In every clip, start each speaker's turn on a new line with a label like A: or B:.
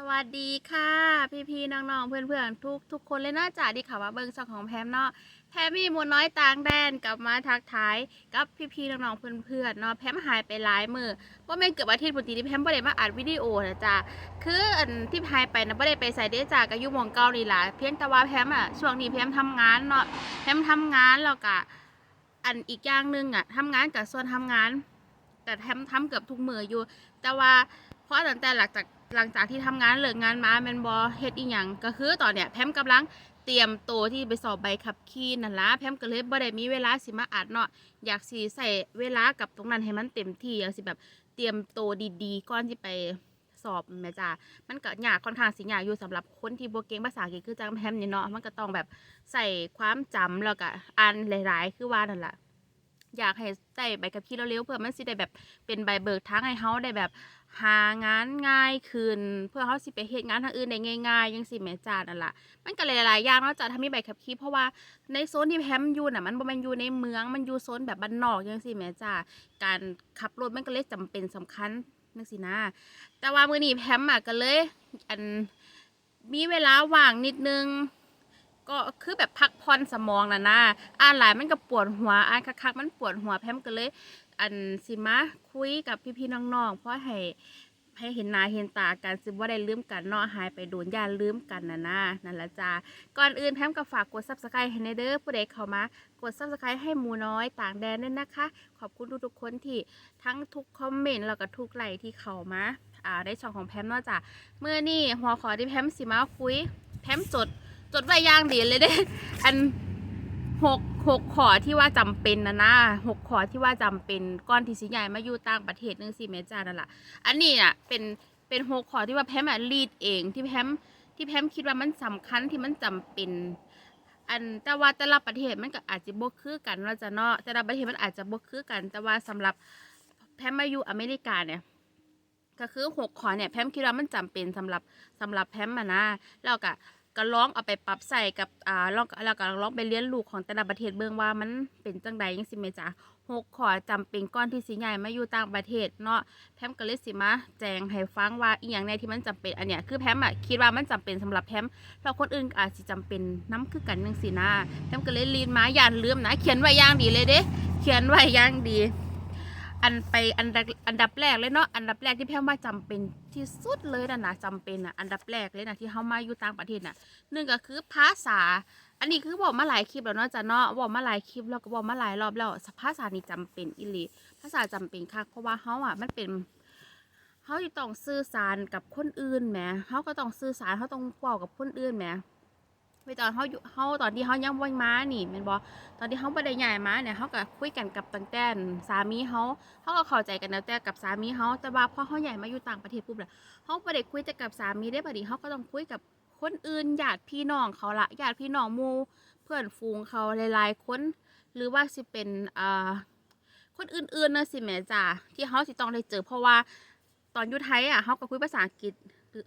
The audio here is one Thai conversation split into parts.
A: สวัสดีค่ะ พี่ๆน้องๆเพื่อนๆทุกทุกคนเลยนะจ๊ะที่ข่าวว่าเบิ้งช่องของแพมเนาะแพมมีมูน้อยต่างแดนกลับมาทักทายกับพี่ๆน้องๆเพื่อนๆเนาะแพมหายไปหลายมือว่าแม่เกือบอาทิตย์ปกติที่แพมบ่ได้มาอัดวิดีโอนะจ๊ะคืออันที่หายไปนะบ่ได้ไปใส่เดจ้ากับยุหมองเกานี่ล่ะเพียงแต่ว่าแพมอะช่วงนี้แพมทำงานเนาะแพมทำงานแล้วก็อันอีกอย่างหนึ่งอะทำงานกับส่วนทำงาน แต่แพมทำเกือบทุกมืออยู่ แต่ว่าเพราะตั้งแต่หลังจาก หลังจากที่ทำงานเลิกงานมาแมนบอเฮ็ดอีหยังก็คือตอนเนี้ยแพมกำลังเตรียมตัวที่ไปสอบใบขับขี่นั่นละแพมก็เลยบ่ได้มีเวลาสิมาอัดเนาะอยากสิใส่เวลากับตรงนั้นให้มันเต็มที่อยากสิแบบเตรียมตัวดีๆ ก่อนที่ไปสอบแม่จ้ามันก็ยากค่อนข้างสิยากอยู่สำหรับคนที่บ่เก่งภาษาอังกฤษคือจังแพมนี่เนาะมันก็ต้องแบบใส่ความจำแล้วก็อ่านหลาย ๆ คือว่านั่นแหละอยากให้ใส่ใบขับขี่เร็วๆเพื่อมันสิได้แบบเป็นใบเบิกทางให้เขาได้แบบ หางานง่ายขึ้น เพื่อเขาสิไปเฮ็ดงานทางอื่นได้ง่ายๆยังสิแม่จานั่นล่ะมันก็หลายๆอย่างนาะจ้ะถ้ามีใบขับขี่เพราะว่าในโซนที่แพมอยู่น่ะมันบ่แม่นอยู่ในเมืองมันอยู่โซนแบบบ้านนอกยังสิแม่จ้าการขับรถมันก็เลยจำเป็นสำคัญจังซี่นะ แต่ว่ามื้อนี้แพมอะก็เลยอันมีเวลาว่างนิดนึงก็คือแบบพักผ่อนสมองน่ะนะอ่านหลายมันก็ปวดหัวอ่านคักๆมันปวดหัวแพมก็เลย อันสิมาคุยกับพี่ๆน้องๆเพราะให้ให้เห็นหน้าเห็นตากันสิว่าได้ลืมกันเนาะหายไปโดนย่าลืมกันนะนะนั่นละจ้าก่อนอื่นแพมก็ฝากกด subscribe ให้ในเด้อผู้ใดเข้ามากด subscribe ให้หมูน้อยต่างแดนด้วยนะคะ ขอบคุณทุกๆคนที่ทั้งทุกคอมเมนต์แล้วก็ทุกไลค์ที่เข้ามาอ่าได้ช่องของแพมเนาะจ้ะเมื่อนี่หัวขอที่แพมสิมาคุยแพมจดจดไว้อย่างดีเลยเด้ อัน หกหกขอที่ว่าจำเป็นนะนะหกขอที่ว่าจำเป็นก้อนที่สิใหญ่มาอยู่ต่างประเทศนึงสิแม่จ้านั่นแหละอันนี้อะเป็นเป็นหกขอที่ว่าแพมอะรีดเองที่แพมที่แพมคิดว่ามันสำคัญที่มันจำเป็น อันแต่ว่าแต่ละประเทศมันก็อาจจะบ่คือกันว่าจะเนาะแต่ละประเทศมันอาจจะบ่คือกัน แต่ว่าสำหรับแพมมาอยู่อเมริกาเนี่ยก็คือหกขอเนี่ยแพมคิดว่ามันจำเป็นสำหรับสำหรับแพมอะนะแล้วก็ ก็ลองเอาไปปรับใส่กับอ่าลองแล้วก็ลองไปเรียนรู้ของแต่ละประเทศเบิ่งว่ามันเป็นจังใดยังสิแม่จ๊ะหกขอจำเป็นก้อนที่สิใหญ่มาอยู่ต่างประเทศเนาะแพมก็เลยสิมาแจงให้ฟังว่าอีหยังในที่มันจำเป็นอันเนี้ยคือแพมอะคิดว่ามันจำเป็นสำหรับแพมแล้วคนอื่นอาจสิจำเป็นน้คือกันจังซี่นะแพมก็เลยรีดมาอย่าลืมนะ เขียนไว้ย่างดีเลยเด้เขียนไว้ย่างดี อันไปอันดับอันดับแรกเลยเนาะอันดับแรกที่แพมว่าจำเป็นที่สุดเลยนะนะจำเป็นอะอันดับแรกเลยนะที่เฮามาอยู่ต่างประเทศน่ะหนึ่งก็คือภาษา อันนี้คือบอกมาหลายคลิปแล้วเนาะจ้ะเนาะบอกมาหลายคลิปแล้วก็บอกมาหลายรอบแล้วภาษานี่จำเป็นอีหลีภาษาจำเป็นค่ะเพราะว่าเฮาอะมันเป็นเฮาต้องสื่อสารกับคนอื่นแหมเฮาก็ต้องสื่อสารเฮาต้องเว้ากับคนอื่นแหม ไปตอนเฮาอยู่เฮาตอนที่เฮายังบ่มานี่ม่นบ่ตอนที่เฮาบ่ได้ย้ายมาเนี่ยเฮาก็คุยกันกับตั้งแต่สามีเฮาเฮาก็เข้าใจกันแล้วแต่กับสามีเฮาแต่ว่าพอเฮาย้ายมาอยู่ต่างประเทศปุ๊บล่ะเฮาบ่ได้คุยแต่กับสามีได้บัดนี้เฮาก็ต้องคุยกับคนอื่นญาติพี่น้องเขาละญาติพี่น้องมูเพื่อนฝูงเขาหลายๆคนหรือว่าสิเป็นอ่าคนอื่นๆนะสิแม่จ้าที่เขาสิต้องได้เจอเพราะว่าตอนอยู่ไทยอะเขาก็คุยภาษาอังกฤษ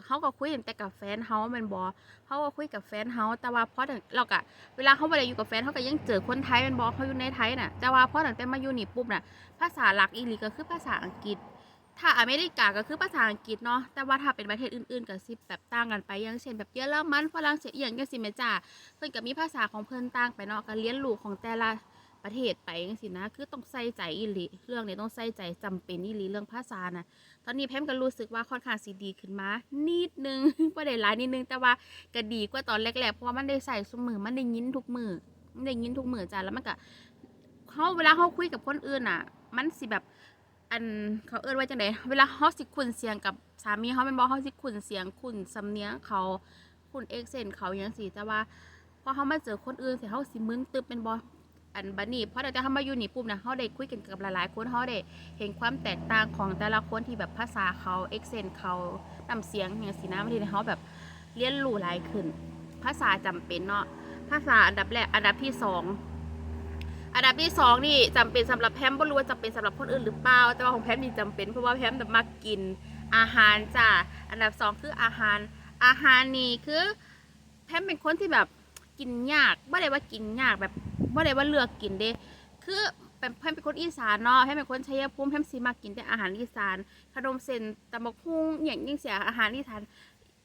A: เขาก็คุยแต่กับแฟนเขาแมันบอเขาก็คุยกับแฟนเขาแต่ว่าพอถึงเราก็เวลาเขาไม่ได้อยู่กับแฟนเขาก็ยังเจอคนไทยแมันบอเขาอยู่ในไทยน่ะแต่ว่าพอถึงแต่มาอยู่นี่ปุ๊บน่ะภาษาหลักอีหลีก็คือภาษาอังกฤษ ถ้าอเมริกาก็คือภาษาอังกฤษเนาะแต่ว่าถ้าเป็นประเทศอื่นๆก็สิแบบต่างกันไปอย่างเช่นแบบเยอรมันฝรั่งเศสอย่างจังซี่แม่จ้าเพิ่นก็มีภาษาของเพิ่นต่างไปเนาะก็เรียนรู้ของแต่ละ ประเทศไปจังซี่นะ คือต้องใส่ใจอีหลีเรื่องนี้ต้องใส่ใจจำเป็นอีหลีเรื่องภาษานะตอนนี้แพมก็รู้สึกว่าค่อนข้างสิดีขึ้นมานิดนึงบ่ได้หลายนิดนึง แต่ว่าก็ดีกว่าตอนแรกๆเพราะว่ามันได้ใส่ซุมือมันได้ยินทุกมือมันได้ยินทุกมือจ้าแล้วมันก็เฮาเวลาเฮาคุยกับคนอื่นอะ มันสิแบบอันเขาเอิ้นว่าจังไดเวลาเขาสิคุ้นเสียงกับสามีเขาเป็นบอกเขาสิคุ้นเสียงคุ้นสำเนียงเขาคุ้นเอกเซนเขาอหยังสิแต่ว่าพอเขามาเจอคนอื่นเสิเขาสิมึนตึบเป็นบอ อันบัดนี้พอเราจะเขามาอยู่นี่ปุ๊บนะเขาได้คุยกันกับหลายๆคนเขาได้เห็นความแตกต่างของแต่ละคนที่แบบภาษาเขาเอกเซนเขานำเสียงอย่างสินะบางทีเขาแบบเรียนรู้หลายขึ้น ภาษาจำเป็นเนาะภาษาอันดับแรกอันดับที่สองอันดับที่สองนี่จำเป็นสำหรับแพมบ่รู้ว่าจำเป็นสำหรับคนอื่นหรือเปล่าแต่ว่าของแพมนี่จำเป็นเพราะว่าแพมแบบมักกินอาหารจ้ะอันดับสองคืออาหารอาหารนี่คือแพมเป็นคนที่แบบ กินยากไม่ได้ว่ากินยากแบบไม่ได้ว่าเลือกกินเด้คือเป็นแพมเป็นคนอีสานเนาะแพมเป็นคนชัยภูมิแพมสิมากินแต่อาหารอีสานขนมเส้นตำบักหุ่งอย่างยิ่งเสียอาหารอีสาน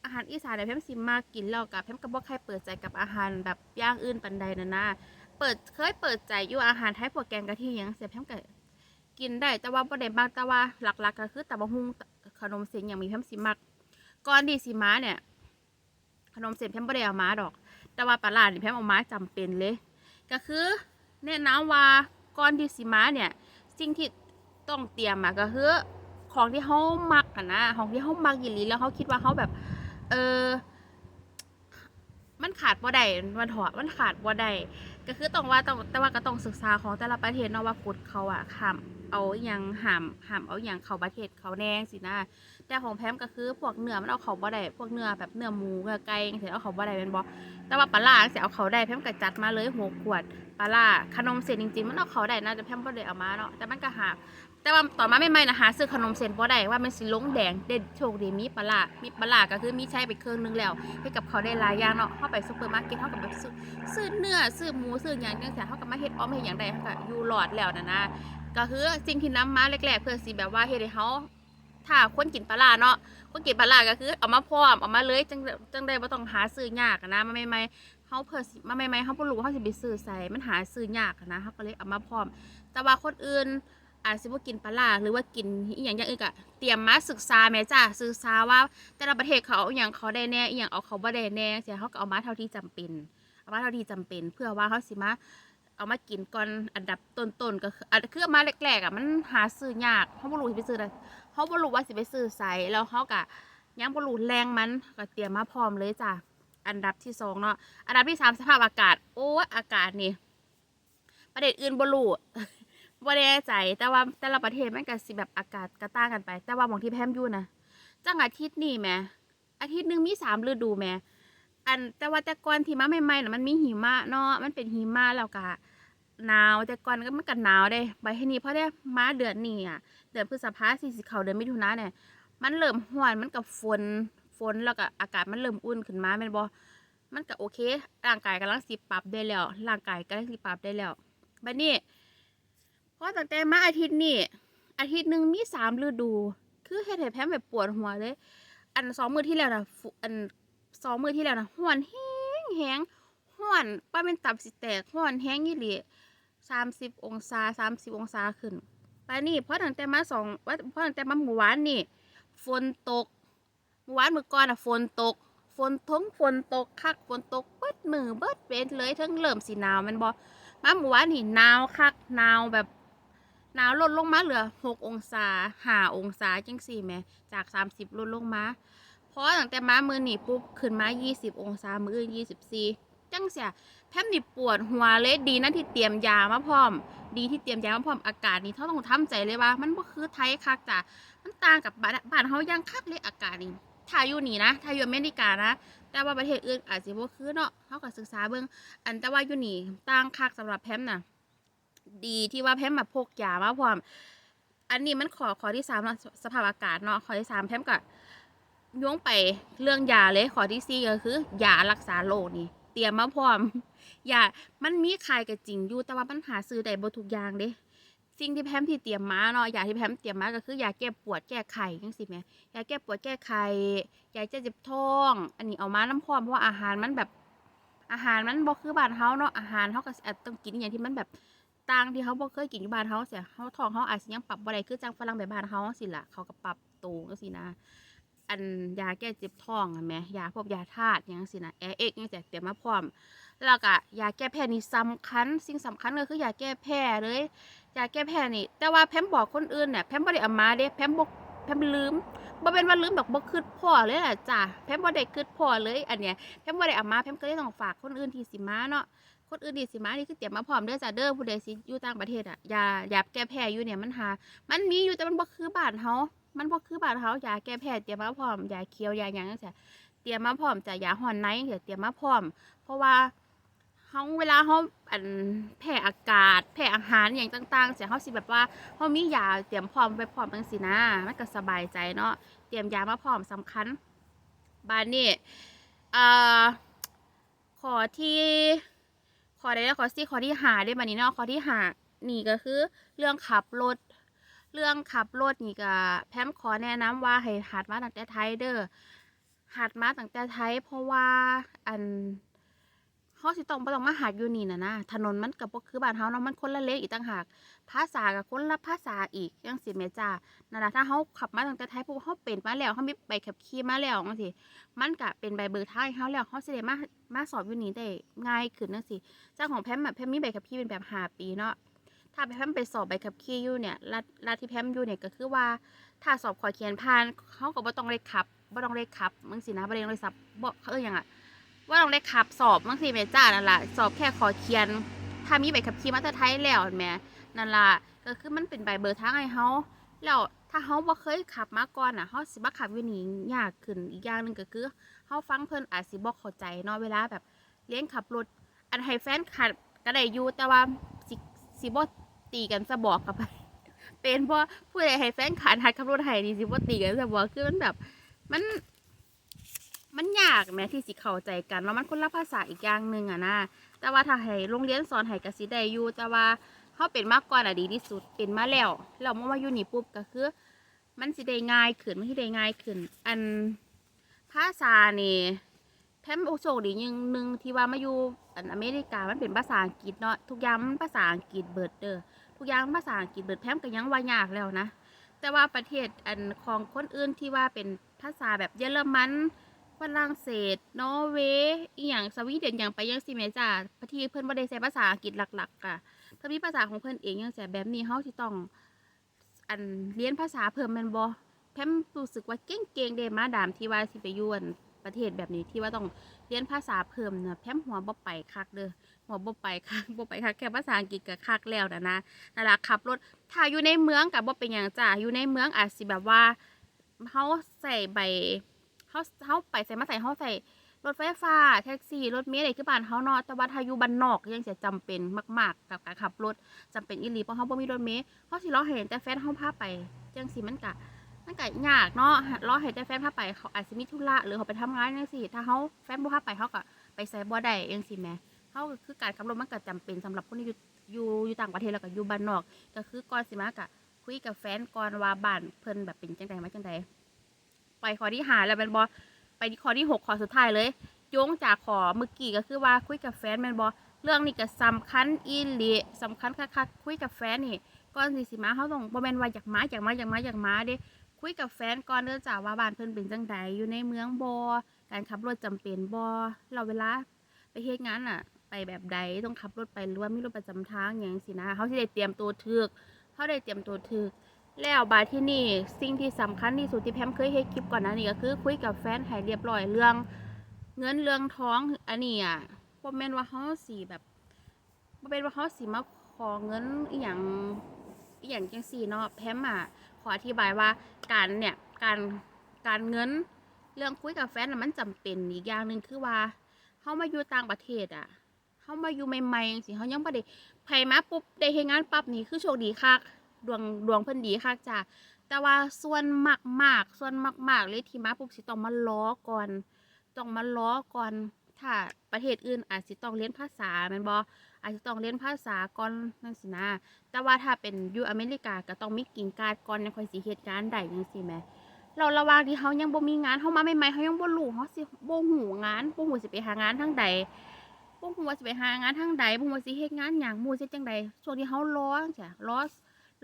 A: อาหารอีสานเนี่ยแพมสิมากินแล้วกับแพมก็บ่ใครเปิดใจกับอาหารแบบย่างอื่นปันใดนะนะเปิดเคยเปิดใจอยู่อาหารไทยพวกแกงกะทิหยังเสียแพมก็กินได้แต่ว่าบ่ได้มากแต่ว่าหลักๆก็คือตำบักหุ่งขนมเส้นอย่างมีแพมสิมักก่อนที่สิมาเนี่ยขนมเส้นแพมบ่ได้เอามาดอก แต่ว่าปลาร้านี่แพมเอามาจำเป็นเลย ก็คือแนะนำว่าก่อนที่สิมาเนี่ย สิ่งที่ต้องเตรียมมาก็คือของที่เขามักนะของที่เขามักยินลีแล้วเขาคิดว่าเขาแบบ เออมันขาดบ่ได้มันถอดมันขาดบ่ได้ ก็คือต้องว่าต้องแต่ว่าก็ต้องศึกษาของแต่ละประเทศเนาะว่ากฎเขาอะห้ามเอาอหยังห้ามห้ามเอาอหยังเขาประเทศเขาแนงสินะแต่ของแพมก็คือพวกเนื้อมันเอาเข้าบ่ได้พวกเนื้อแบบเนื้อหมูเนื้อไก่เสียเอาเข้าบ่ได้เป็นบ่แต่ว่าปลาร้าจังซี่เอาเข้าได้แพมก็จัดมาเลยหัวขวดปลาร้าขนมเสร็จริงๆมันเอาเข้าได้นะแต่แพมบ่ได้เอามาเนาะแต่มันก็หา แต่ว่าตอนมาใหม่ๆนะหาซื้อขนมเส้นบ่ได้ว่ามันสิลงแดงเด็ดโชคดีมีปลาร้ามีปลาร้าก็คือมีใช้ไปเครื่องนึงแล้วให้กับเขาได้หลายอย่างเนาะเข้าไปซุปเปอร์มาร์เก็ตเฮากับแบบซื้อซื้อเนื้อซื้อหมูซื้อหยังจังซี่เฮาก็มาเฮ็ดอ้อมเฮ็ดหยังได้เฮาก็อยู่รอดแล้วนะนะก็คือสิ่งที่นำมาแรกๆเพื่อสิแบบว่าเฮ็ดให้เฮาถ้าคนกินปลาร้าเนาะคนกินปลาร้าก็คือเอามาพร้อมเอามาเลยจังจังได้บ่ต้องหาซื้อยากนะมาใหม่ๆเฮาเพื่อสิมาใหม่ๆเฮาบ่รู้ว่าเฮาสิไปซื้อไสมันหาซื้อยากนะเฮาก็เลยเอามาพร้อม แต่ว่าคนอื่น อาจสิว่ากินปลาหรือว่ากินอหย่างอย่างอื่นก็เตรียมมาศึกษาแม่จ้าศึกษาว่า แต่ละประเทศเขาอย่างเขาได้แน่อย่างเอาเขาบ่ได้แน่เสียเขาก็เอามาเท่าที่จำเป็น เอามาเท่าที่จำเป็น เพื่อว่าเขาสิมาเอามากินก่อนอันดับต้นๆก็คือคือเอามาแรกๆอะมันหาซื้อยากเขาบ่รู้สิไปซื้อเขาบ่รู้ว่าสิไปซื้อไสแล้วเขาก็ยังบ่รู้แรงมันก็เตรียมมาพร้อมเลยจ้ะอันดับที่สองเนาะอันดับที่สามสภาพอากาศ โอ้อากาศนี่ประเทศอื่นบ่รู้ บ่แน่ใจแต่ว่าแต่ละประเทศมันก็สิแบบอากาศก็ต่างกันไป แต่ว่าบางที่แพมอยู่นะจังอาทิตย์นี่แหมอาทิตย์หนึงมีสามฤดูแมอันแต่ว่าแต่ก่อนที่มาใหม่ๆน่ะมันมีหิมะเนาะมันเป็นหิมะแล้วก็หนาวแต่ก่อนก็มันก็หนาวเด้ไปที่นี่เพราะได้มาเดือนนี้อะเดือนพฤษภาสี่สิเขาเดือนมิถุนาเนี่ยมันเริ่มร้อนมันก็ฝนฝนแล้วก็อากาศมันเริ่มอุ่นขึ้นมาแม่นบ่มันก็โอเค ร่างกายกำลังสิปรับได้แล้ว ร่างกายกำลังสิปรับได้แล้วบัดนี้ เพราตั้งแต่มาอาทิตย์นี้อาทิตย์หนึ่งมีสามฤดู คือเฮ็ดให้แพมแบบปวดหัวเลย อันสองมือที่แล้วนะอันสองมือที่แล้วนะห้อนแห้งแห้งห้อนป้าเป็นตับสิแตกห้อนแห้งยี่หลีสามสิบองศาสามสิบองศาขึ้นไปนี่เพราะตั้งแต่มาสองว่าเพราะตั้งแต่มาเมื่อวานนี่ ฝนตกเมื่อวานเมื่อก่อนอะฝนตก ฝนทงฝนตกคักฝนตกเบิดมือเบิดเวนเลยทั้งเริ่มสีหนาวมันบอมาเมื่อวานนี่หนาวคักหนาวแบบ หนาวลดลงมาเหลือหกองศาหาองศาจังสี่แม่จากสามสิบลดลงมาเพราะตั้งแต่มามือหนีปุ๊บขึ้นมายี่สิบองศามือยี่สิบสี่จังเสียแพมนี่ปวดหัวเลยดีนะที่เตรียมยามาพร้อม ดีที่เตรียมยามาพร้อมอากาศนี่เขาต้องทำใจเลยว่า มันก็คือไทยคักจ้ะมันต่างกับบ้านบ้านเขายังคักเลยอากาศนี่ถ้าอยู่นี่นะถ้าอยู่อเมริกานะ แต่ว่าประเทศอื่นอาจจะบ่คือเนาะเขาก็ศึกษาเบิ่งอันแต่ว่าอยู่นี่ต่างคักสำหรับแพมน่ะ ดีที่ว่าแพมมาพกยามาพร้อม อันนี้มันขอขอที่สามสภาพอากาศเนาะขอที่สามแพมก็ย่งไปเรื่องยาเลยขอที่สี่ก็คือยารักษาโรคนี่ เตรียมมาพร้อมยามันมีขายก็จริงอยู่แต่ว่ามันหาซื้อได้บ่ทุกอย่างเด้สิ่งที่แพมที่เตรียมมาเนาะยาที่แพมเตรียมมาก็คือยาแก้ปวดแก้ไข้จังซี่แหมยาแก้ปวดแก้ไข้ยาแก้เจ็บท้อง อันนี้เอามาน้ำพร้อมเพราะว่าอาหารมันแบบอาหารมันบ่คือบ้านเฮาเนาะอาหารเฮาก็ต้องกินอย่างที่มันแบบ ต่างที่เขาบ่เคยกินอยู่บ้านเขาเสียเขาท้องเขาอาจสิยังปรับบ่ได้คือจังฝรั่งแบบบ้านเขาสิล่ะเขาก็ปรับตัวจังซี่นะอันยาแก้เจ็บท้องอะแหมยาพวกยาธาตุหยังสินะแอเอ็กนี่แต่เตรียมมาพร้อม แล้วก็ยาแก้แพ้นี่สำคัญ สิ่งสำคัญก็คือยาแก้แพ้เลยยาแก้แพ้นี่ แต่ว่าแพมบอกคนอื่นเนี่ยแพมบ่ได้เอามาเด้แพมบ่แพมลืมบ่เป็นว่าลืมดอกบ่คิดพ่อเลยล่ะจ้ะแพมบ่ได้คิดพ่อเลย อันเนี้ยแพมบ่ได้เอามาแพมก็เลยต้องฝากคนอื่นที่สิมาเนาะ คนอื่นดีสิมานี่คือเตรียมมาพร้อมเด้อจ้าเด้อผู้ใดสิอยู่ต่างประเทศอะยายาแก้แพ้อยู่เนี่ยมันหา มันมีอยู่แต่มันบ่คือบ้านเฮามันบ่คือบ้านเฮายาแก้แพ้เตรียมมาพร้อมยาเขียวยาหยังจังซี่เตรียมมาพร้อมจ้ะยาห่อนในเดี๋ยวเตรียมมาพร้อม เพราะว่าเฮาเวลาเฮาอันแพ้อากาศ แพ้อาหารอย่างต่างๆเสียเฮาสิแบบว่าเฮามียาเตรียมพร้อมไปพร้อมจังซี่นะมันก็สบายใจเนาะเตรียมยามาพร้อมสำคัญบานนี้เอ่อขอที่ ขอใดแล้วขอสี่ขอที่หาได้บัดนี้เนาะขอที่หานี่ก็คือ เรื่องขับรถ เรื่องขับรถนี่ก็แพมขอแนะนำว่าให้หัดมาตั้งแต่ไทยเด้อหัดมาตั้งแต่ไทยเพราะว่าอัน เฮาสิต้องบ่ต้องมาหัดอยู่นี่นะนะถนนมันก็บ่คือบ้านเฮาเนาะมันคนละเลนอีกต่างหาก ภาษาก็คนละภาษาอีกจังซี่แหมจ้านั่นล่ะถ้าเฮาขับมาตั้งแต่ไทยปุ๊บเฮาเป็นมาแล้วเฮามีใบขับขี่มาแล้วจังซี่มันก็เป็นใบเบิกทางเฮาแล้วเฮาสิได้มามาสอบอยู่นี่ได้ง่ายขึ้นจังซี่จ้าของแพมอะแพมมีใบขับขี่เป็นแบบหาปีเนาะถ้าแพมไปสอบใบขับขี่อยู่เนี่ยรัฐรัฐที่แพมอยู่เนี่ยก็คือว่า ถ้าสอบขอเขียนผ่านเขาก็บ่ต้องได้ขับบ่ต้องได้ขับมึงสินะบ่ได้ต้องได้สับบ่เขาเอ้ยหยังอะ บ่ต้องได้ขับสอบมึงสิแม่จ้านั่นล่ะสอบแค่ขอเขียน ถ้ามีใบขับขี่มาแต่ไทยแล้วแม่นั่นล่ะก็คือมันเป็นใบเบอร์ทางให้เฮาแล้วถ้าเฮาบ่เคยขับมาก่อนน่ะเฮาสิมาขับอยู่นี่ยากขึ้นอีกอย่างหนึ่งก็คือเฮาฟังเพิ่นอาจสิบ่เข้าใจเนาะเวลาแบบเลี้ยงขับรถอันให้แฟนขับก็ได้อยู่แต่ว่าสิสิบ่ตีกันซะบอกกับเป็นเพราะผู้ใดให้แฟนขาดหัดขับรถไห้นี่สิบ่ตีกันแต่ว่าคือมันแบบมัน มันยากแม้ที่สิเข้าใจกันว่ามันคนละภาษาอีกอย่างหนึ่งอะนะแต่ว่าถ้าให้โรงเรียนสอนให้กสิได้อยู่แต่ว่าเฮาเป็นมาก่อนอะดีที่สุดเป็นมาแล้วแล้วมามาอยู่นี่ปุ๊บก็คือ มันสิได้ง่ายขึ้นมันสิได้ง่ายขึ้น อันภาษานี่แพมโอโชคดีอยังหนึ่งที่ว่ามาอยู่อันอเมริกามันเป็นภาษาอังกฤษเนาะทุกอย่างมันภาษาอังกฤษเบิดเด้อทุกอย่างภาษาอังกฤษเบิดแพมก็ยังว่ายากแล้วนะแต่ว่าประเทศอันของคนอื่นที่ว่าเป็นภาษาแบบเยอรมัน ฝรั่งเศสนอร์เวย์อีหยังสวีเดนอย่างไปยังสิแม่จ้าประเทศเพิ่นบ่ได้ใช้ภาษาอังกฤษหลักๆอะเพิ่นมีภาษาของเพิ่นเองจังซี่แบบนี้เฮาสิต้อง อันเรียนภาษาเพิ่มแม่นบ่แพมรู้สึกว่าเก่งๆเด้มาดามที่ว่าสิไปยู่นประเทศแบบนี้ที่ว่าต้องเรียนภาษาเพิ่มนะแพมหัวบ่ไปคักเด้อหัวบ่ไปคักบ่ไปคักแค่ภาษาอังกฤษก็คักแล้วนะนะนั่นล่ะขับรถถ้าอยู่ในเมืองกับบ่เป็นอย่างจ้าอยู่ในเมืองอาจสิแบบว่าเฮาใส่ใบ เฮาเฮาไปใส่มาใส่เฮาใส่รถไฟฟ้าแท็กซี่รถเมล์อะไรคือบ้านเฮาเนาะแต่ว่าถ้าอยู่บ้านนอกยังจะจำเป็นมาก ๆ กับการขับรถจำเป็นอีหลีเพราะเฮาบ่มีรถเมล์เฮาสิรอให้แต่แฟนเฮาพาไปจังซีมันก็มันก็ยากเนาะรอให้แต่แฟนพาไปเขาอาจสิมีธุระหรือเขาไปทำงานจังซี่ถ้าเฮาแฟนบ่พาไปเฮาก็ไปใส่บ่ได้จังซี่แหมเฮาคือการขับรถมันก็จำเป็นสำหรับคนที่อยู่อยู่อยู่ต่างประเทศแล้วก็อยู่บ้านนอก ก็คือก่อนสิมากะคุยกับแฟนก่อนว่าบ้านเพิ่นแบบเป็นจังใดมาจังใด ไปข้อที่หาแล้วแมนบ่ไปข้อที่หกข้อสุดท้ายเลยโยงจากขอเมื่อกี้ก็คือว่าคุยกับแฟนแมนบ่เรื่องนี้ก็สำคัญอีหลีสำคัญคักๆคุยกับแฟนนี่ก่อนสิสิมาเฮาต้องบ่แมนว่าอยากมาอยากมาอยากมาอยากมาเด้คุยกับแฟนก่อนเด้องจ้าว่าบ้านเพิ่นเป็นจังใดอยู่ในเมืองบ่การขับรถจำเป็นบ่เราเวลาไปเฮ็ดงานน่ะ ไปแบบใดต้องขับรถไปหรือว่ามีรถประจำทางอย่างสินะเขาสิได้เตรียมตัวถึกเขาได้เตรียมตัวถึก แล้วบาที่นี่สิ่งที่สำคัญที่สุดที่แพมเคยเฮ็ดคลิปก่อนหน้านี้ก็คือคุยกับแฟนให้เรียบร้อยเรื่อง เงินเรื่องท้องอันนี้อะบ่แม่นว่าเขาสิแบบบ่เป็นว่าเขาสิมาขอเงินอีหยังอีหยังจังซี่เนาะแพมอะขออธิบายว่าการเนี่ยการการเงินเรื่องคุยกับแฟนมันจำเป็นอีกอย่างหนึ่งคือว่าเขามาอยู่ต่างประเทศอะเขามาอยู่ใหม่ๆจังซี่เขายังบ่ได้ไผมาปุ๊บได้เฮ็ดงานปั๊บนี่คือโชคดีคัก ดวงดวงเพิ่นดีคักจ้ะแต่ว่าส่วนมากๆส่วนมาก ๆ เลยที่มาปุ๊บสิต้องมาล้อก่อนต้องมาล้อก่อน ถ้าประเทศอื่นอาจสิต้องเรียนภาษาแม่นบ่อาจจะต้องเรียนภาษาก่อนนั่นสินะ แต่ว่าถ้าเป็นอยู่อเมริกาก็ต้องมีกรีนการก่อนยังค่อยสิเฮ็ดงานได้จังซี่แหมเราระว่างที่เขายังบ่มีงานเขามาใหม่ๆเขายังบ่รู้เขาสิบ่หูงานบ่หูสิไปหางานทางใดบ่ฮู้ว่าสิไปหางานทางใดบ่ฮู้ว่าสิเฮ็ดงานหยังมู่สิจังใดช่วงที่เฮารอจ้ะรอ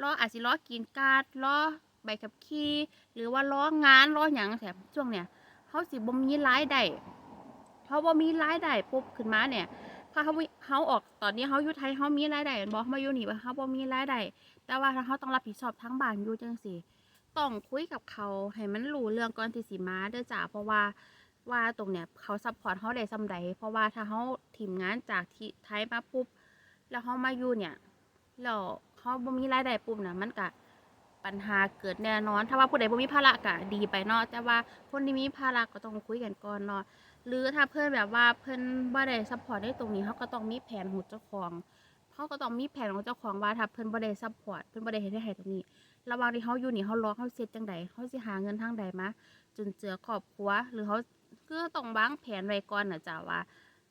A: รออาจสิรอกินการ์ดรอใบขับขี่หรือว่ารองานรอหยังแถมช่วงเนี้ยเฮาสิบ่มีรายได้เพราะบ่มีรายได้ปุ๊บขึ้นมาเนี่ยถ้าเฮาเฮาออกตอนนี้เฮาอยู่ไทยเฮามีรายได้แม่นบ่มาอยู่นี่าเฮาบ่มีรายได้แต่ว่าถ้าเฮาต้องรับผิดชอบทั้งบ้านอยู่จังซี่ต้องคุยกับเขาให้มันรู้เรื่องก่อนที่สิมาเด้อจ้ะเพราะว่าว่าตรงเนี้ยเขาซัพพอร์ตเขาได้ซำใดเพราะว่าถ้าเขาทีมงานจากที่ไทยมาปุ๊บ แล้วเขามาอยู่เนี่ยแล้ว เขาบ่มีรายได้ปุ๊บนะมันก็ปัญหาเกิดแน่นอน ถ้าว่าผู้ใดบ่มีภาระก็ดีไปเนาะแต่ว่าคนที่มีภาระก็ต้องคุยกันก่อนเนาะหรือถ้าเพื่อนแบบว่าเพื่อนบ่ได้ซัพพอร์ตในตรงนี้เขาก็ต้องมีแผนของเจ้าของเขาก็ต้องมีแผนของเจ้าของว่าถ้าเพื่อนบ่ได้ซัพพอร์ตเพื่อนบ่ได้เฮ็ดให้ตรงนี้ ระหว่างที่เขาอยู่นี่เขารอเขาเซ็ตจังใดเขาสิหาเงินทางใดมาจนเจือครอบครัวหรือเขาคือต้องวางแผนไว้ก่อนนะจ้ะว่า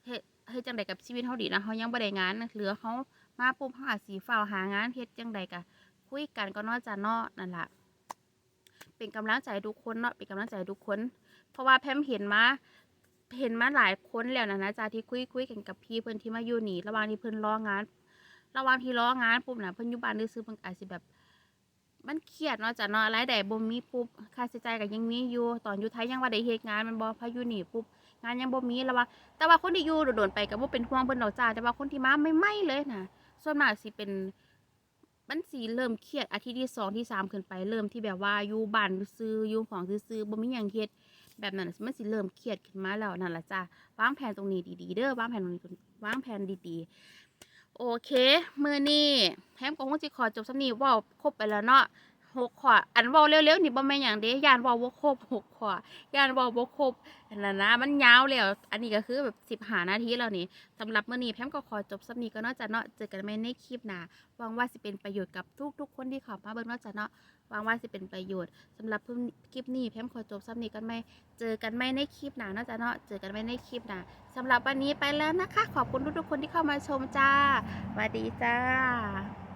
A: เฮ็ดจังใดกับชีวิตเฮาดีนะเฮายังบ่ได้งานเหลือเขา มาปุ๊บเฮาอาจสิฟ้าวหางานเฮ็ดจังใดก็คุยกันก็นาะจ้ะนาะนั่นล่ะเป็นกำลังใจทุกคนเนาะเป็นกำลังใจทุกคน เพราะว่าแพมเห็นมาเห็นมาหลายคนแล้วนะนะจ๊ะที่คุยคุยกันกับพี่เพิ่อนที่มาอยู่หนีระหว่างที่เพิ่อนรองาน ระหว่างที่รองานปุ๊บนะเพิ่อนอยู่บ้านซื่อๆเพิ่นอาจสิแบบ มันเครียดเนาะจ้ะเนาะรายได้บ่มีปุ๊บค่าใช้จ่ายก็ยังมีอยู่ตอนอยู่ไทยยังว่าได้เฮ็ดงานมันบ่พาอยู่นี่ปุ๊บงานยังบ่มีแล้วว่าแต่ว่าคนที่อยู่โดนๆไปก็บ่เป็นห่วงเพิ่นดอกจ้าแต่ว่าคนที่มาใหม่เลยนะ ส่วนมากสิเป็นมันสีเริ่มเครียดอาทิตย์ที่สองที่สามขึ้นไปเริ่มที่แบบว่าอยู่บ้านซื้ออยู่ของซื้อๆบ่มีหยังเฮ็ดแบบนั้นน่ะมันสิเริ่มเครียดขึ้นมาแล้วนั่นละจ้าวางแผนตรงนี้ดีๆเด้อวางแผนตรงนี้วางแผนดีๆ โอเค มื้อนี้แฮมก็คงสิขอจบสำนีว่าครบไปแล้วเนาะ หกข้ออันเว้าเร็วๆนี่บ่แม่นหยังเด้ยานเว้าบ่ครบหกข้อย่านเว้าบ่ครบอันนั้นนะมันยาวแล้วอันนี้ก็คือแบบ15นาทีแล้วนี่สำหรับมื้อนี้แพมก็ขอจบสำนี้ก็นาะจ้ะเนาะเจอกันใหม่ในคลิปหน้าหวังว่าสิเป็นประโยชน์กับทุกๆคนที่เข้ามาเบิ่งนาะจ้ะเนาะหวังว่าสิเป็นประโยชน์สำหรับคลิปนี้แพมขอจบซ้ำนี้กันไหมเจอกันไหมในคลิปหน้านาะจ้ะเนาะเจอกันไหมในคลิปหน้าสำหรับวันนี้ไปแล้วนะคะ ขอบคุณทุกๆคนที่เข้ามาชมจ้าสวัสดีจ้า